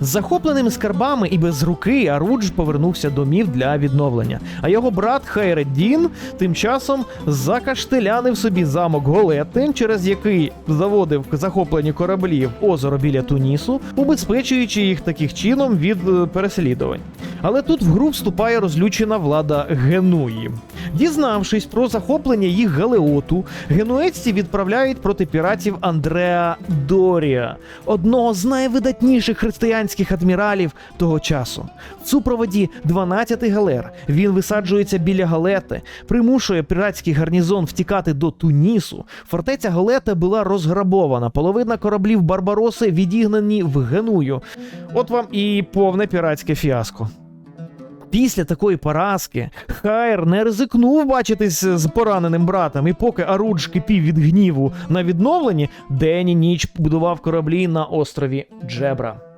З захопленими скарбами і без руки Арудж повернувся домів для відновлення. А його брат Хайреддін тим часом закаштелянив собі замок Голети, через який заводив захоплені кораблі в озеро біля Тунісу, убезпечуючи їх таких чином від е, переслідувань. Але тут в гру вступає розлючена влада Генуї. Дізнавшись про захоплення їх галеоту, генуецьці відправляють проти піратів Андреа Дорія, одного з найвидатніших християнських адміралів того часу. В супроводі 12 галер він висаджується біля галети, примушує піратський гарнізон втікати до Тунісу. Фортеця Галета була розграбована, половина кораблів Барбароси відігнані в Геную. От вам і повне піратське фіаско. Після такої поразки Хайр не ризикнув бачитись з пораненим братом, і поки Арудж кипів від гніву на відновленні, день і ніч будував кораблі на острові Джебра.